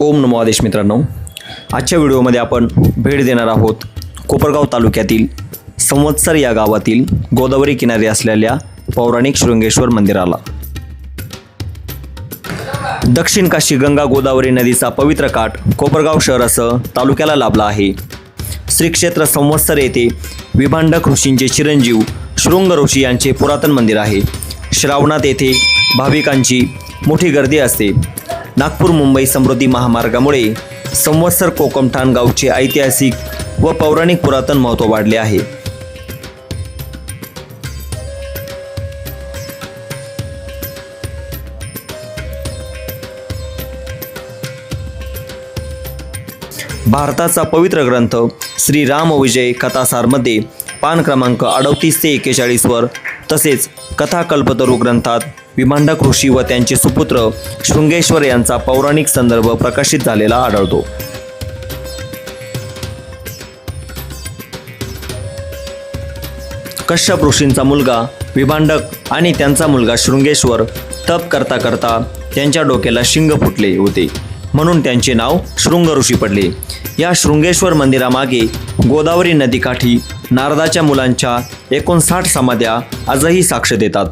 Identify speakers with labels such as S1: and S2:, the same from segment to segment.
S1: ओम नमो आदेश मित्रांनो. आजच्या व्हिडिओमध्ये आपण भेट देणार आहोत कोपरगाव तालुक्यातील संवत्सर या गावातील गोदावरी किनारी असलेल्या पौराणिक शृंगेश्वर मंदिराला. दक्षिण काशी गंगा गोदावरी नदीचा पवित्र काठ कोपरगाव शहरासह तालुक्याला लाभला आहे. श्री क्षेत्र संवत्सर येथे विभांडक ऋषींचे चिरंजीव शृंग ऋषी यांचे पुरातन मंदिर आहे. श्रावणात येथे भाविकांची मोठी गर्दी असते. नागपूर मुंबई समृद्धी महामार्गामुळे संवत्सर कोकमठाण गावचे ऐतिहासिक व पौराणिक पुरातन महत्त्व वाढले आहे. भारताचा पवित्र ग्रंथ श्री रामविजय कथासारमध्ये पान क्रमांक अडतीस ते एक्केचाळीसवर तसेच कथाकल्पतरू ग्रंथात विभांडक ऋषी व त्यांचे सुपुत्र शृंगेश्वर यांचा पौराणिक संदर्भ प्रकाशित झालेला आढळतो. कश्यप ऋषींचा मुलगा विभांडक आणि त्यांचा मुलगा शृंगेश्वर तप करता करता त्यांच्या डोक्याला शिंग फुटले होते. म्हणून त्यांचे नाव शृंग ऋषी पडले. या शृंगेश्वर मंदिरामागे गोदावरी नदीकाठी नारदाच्या मुलांच्या एकोणसाठ समाध्या आजही साक्ष देतात.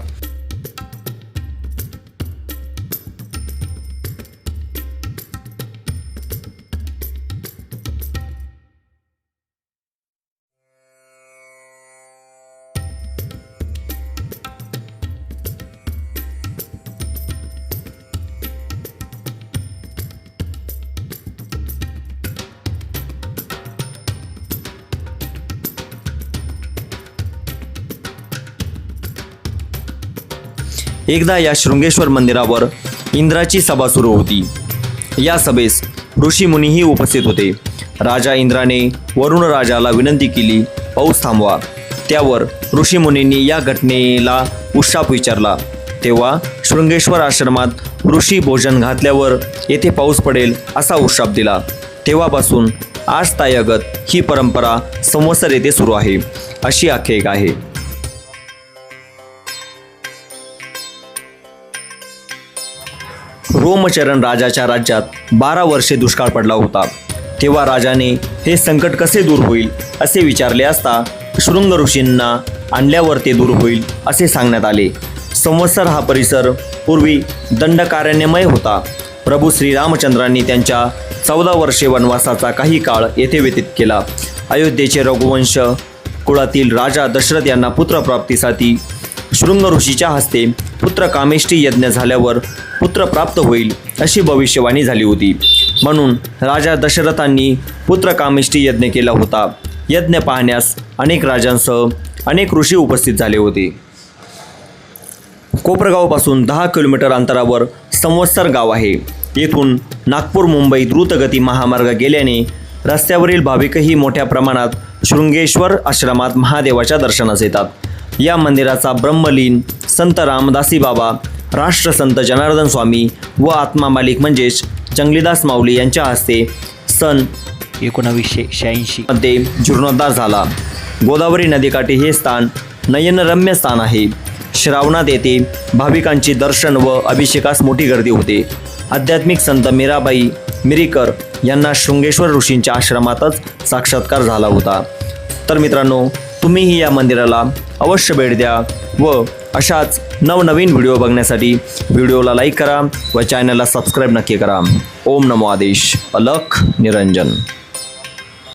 S1: एकदा या शृंगेश्वर मंदिरावर इंद्राची सभा सुरू होती. या सभेस ऋषी मुनीही उपस्थित होते. राजा इंद्राने वरुण राजाला विनंती केली पाऊस थांबवा. त्यावर ऋषीमुनींनी या घटनेला उशाप विचारला. तेव्हा शृंगेश्वर आश्रमात ऋषी भोजन घातल्यावर येथे पाऊस पडेल असा उशाप दिला. तेव्हापासून आज तायगत ही परंपरा संवत्सर येथे सुरू आहे अशी आख्यायिका आहे. रोमचरण राजाच्या राज्यात बारा वर्षे दुष्काळ पडला होता. तेव्हा राजाने हे संकट कसे दूर होईल असे विचारले असता शृंग ऋषींना आणल्यावर ते दूर होईल असे सांगण्यात आले. संवत्सर हा परिसर पूर्वी दंडकारण्यमय होता. प्रभू श्रीरामचंद्रांनी त्यांच्या चौदा वर्षे वनवासाचा काही काळ येथे व्यतीत केला. अयोध्येचे रघुवंश कुळातील राजा दशरथ यांना पुत्रप्राप्तीसाठी शृंग ऋषीच्या हस्ते पुत्र कामेष्टी यज्ञ झाल्यावर पुत्र प्राप्त होईल अशी भविष्यवाणी झाली होती. म्हणून राजा दशरथांनी पुत्र कामेष्टी यज्ञ केला होता. यज्ञ पाहण्यास अनेक राजांसह अनेक ऋषी उपस्थित झाले होते. कोपरगावपासून दहा किलोमीटर अंतरावर संवत्सर गाव आहे. येथून नागपूर मुंबई द्रुतगती महामार्ग गेल्याने रस्त्यावरील भाविकही मोठ्या प्रमाणात शृंगेश्वर आश्रमात महादेवाच्या दर्शनास येतात. या मंदिराचा ब्रह्मलीन संत रामदासी बाबा राष्ट्रसंत जनार्दन स्वामी व आत्मा मालिक म्हणजेच जंगलीदास माऊली यांच्या हस्ते सन
S2: एकोणावीसशे शहाऐंशी
S1: मध्ये जीर्णोद्धार झाला. गोदावरी नदीकाठी हे स्थान नयनरम्य स्थान आहे. श्रावणात येथे भाविकांची दर्शन व अभिषेकास मोठी गर्दी होते. आध्यात्मिक संत मीराबाई मिरीकर यांना शृंगेश्वर ऋषींच्या आश्रमातच साक्षात्कार झाला होता. तर मित्रांनो तुम्हीही या मंदिराला अवश्य भेट द्या व अशाच नवनवीन व्हिडिओ बघण्यासाठी व्हिडिओला लाईक करा व चॅनलला सबस्क्राईब नक्की करा. ओम नमो आदेश. अलख निरंजन.